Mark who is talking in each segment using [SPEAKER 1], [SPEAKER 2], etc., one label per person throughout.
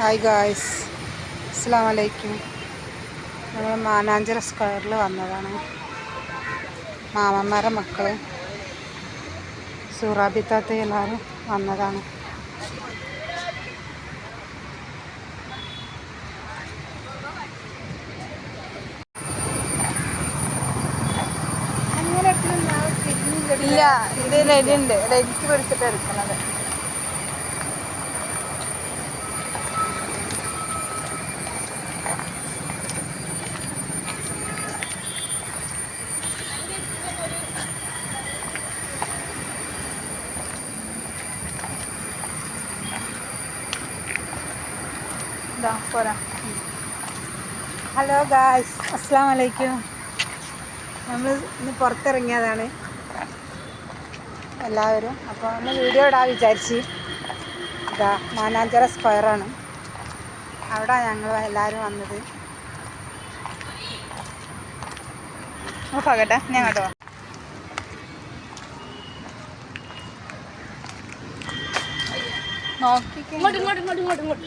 [SPEAKER 1] Hi guys അസ്സാം വലൈക്കും നമ്മൾ മാനാഞ്ചിറ സ്ക്വയറിൽ വന്നതാണ്. മാമന്മാരെ മക്കൾ സൂറാബിത്താത്ത എല്ലാവരും വന്നതാണ്. ഇല്ല ഇത് റെഡി ഉണ്ട്. റെഡിക്ക് പിടിച്ചിട്ട് എടുക്കണത് ഹലോ ഗായ്സ് അസ്സാം വലൈക്കും നമ്മൾ ഇന്ന് പുറത്തിറങ്ങിയതാണ്. എല്ലാവരും അപ്പോൾ ഒന്ന് വീഡിയോ ഇടാൻ വിചാരിച്ച്. ഇതാ മാനാഞ്ചിറ സ്ക്വയറാണ് അവിടെ ഞങ്ങൾ എല്ലാവരും വന്നത്.
[SPEAKER 2] നോക്കാകട്ടെ ഞാൻ കേട്ടോ നോക്കിക്കേ.
[SPEAKER 3] ഇങ്ങോട്ട് ഇങ്ങോട്ട് ഇങ്ങോട്ട് ഇങ്ങോട്ട് ഇങ്ങോട്ട്.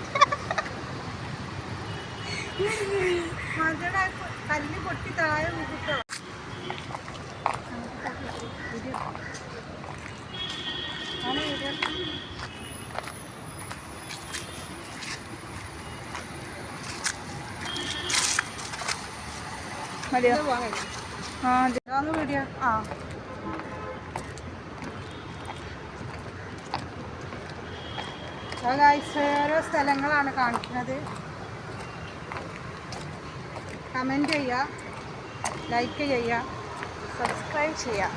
[SPEAKER 1] മകളുടെ കല്ല് പൊട്ടി താഴെ വീട്ടോ
[SPEAKER 2] മതിയോ? ആ
[SPEAKER 1] വീഡിയോ
[SPEAKER 2] ആ.
[SPEAKER 1] ഓരോ സ്ഥലങ്ങളാണ് കാണിക്കുന്നത്. കമൻറ്റ് ചെയ്യുക ലൈക്ക് ചെയ്യുക
[SPEAKER 2] സബ്സ്ക്രൈബ് ചെയ്യാം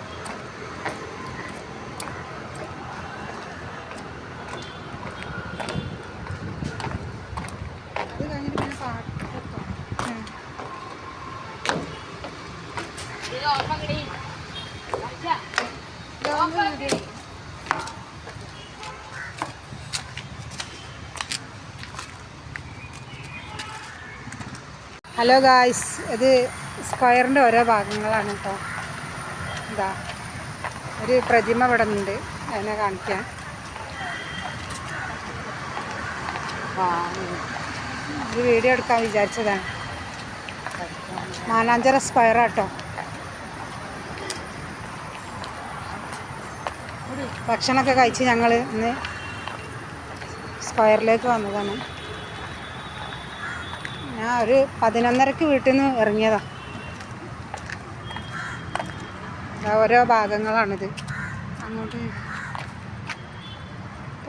[SPEAKER 1] hello
[SPEAKER 2] guys
[SPEAKER 3] ഇത്
[SPEAKER 1] സ്ക്വയറിന്റെ ഓരോ ഭാഗങ്ങളാണ് കേട്ടോ. ഇതാ ഒരു പ്രതിമ ഇവിടെ ഉണ്ട്. അതിനെ കാണിക്കാൻ ഒരു വീഡിയോ എടുക്കാൻ വിചാരിച്ചതാണ്. നാലാഞ്ചര കേട്ടോ. ഭക്ഷണമൊക്കെ കഴിച്ച് ഞങ്ങൾ ഇന്ന് സ്ക്വയറിലേക്ക് വന്നതാണ്. ഞാൻ ഒരു പതിനൊന്നരക്ക് വീട്ടിൽ നിന്ന് ഇറങ്ങിയതാ. ഓരോ ഭാഗങ്ങളാണിത്. അങ്ങോട്ട്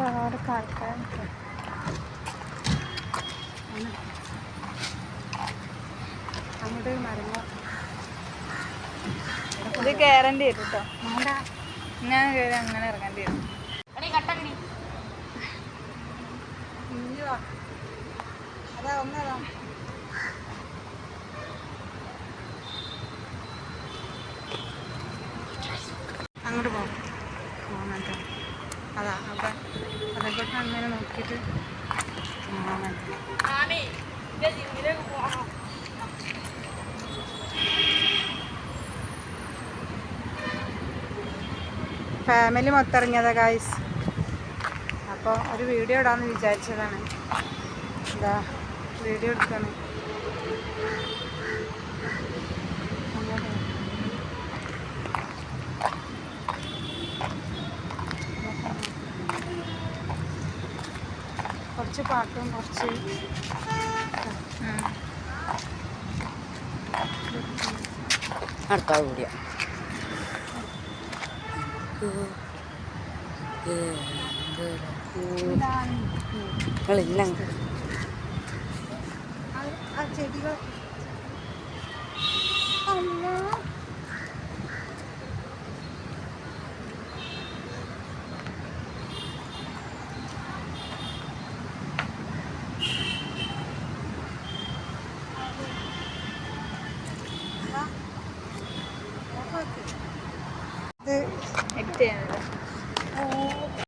[SPEAKER 2] ഒരുപാട് കാൽക്കാൻ
[SPEAKER 1] അങ്ങോട്ട് മരങ്ങൾ.
[SPEAKER 2] ഇത് കയറേണ്ടി വരും കേട്ടോ ഞാൻ കയറി അങ്ങനെ ഇറങ്ങേണ്ടി വരും.
[SPEAKER 1] അതാ ഒന്നതാ. അതാ അവിടെ അതേക്കൂട്ട് അങ്ങനെ നോക്കിയിട്ട് ഫാമിലി മൊത്തം ഇറങ്ങിയതാ ഗായ്സ് അപ്പോൾ ഒരു വീഡിയോ ഇടാമെന്ന് വിചാരിച്ചതാണ്. എന്താ വീഡിയോ എടുക്കണം കുറച്ച് പാട്ടും കുറച്ച്
[SPEAKER 3] അടുത്താൾ കൂടിയ
[SPEAKER 1] ആ ചെടികൾ.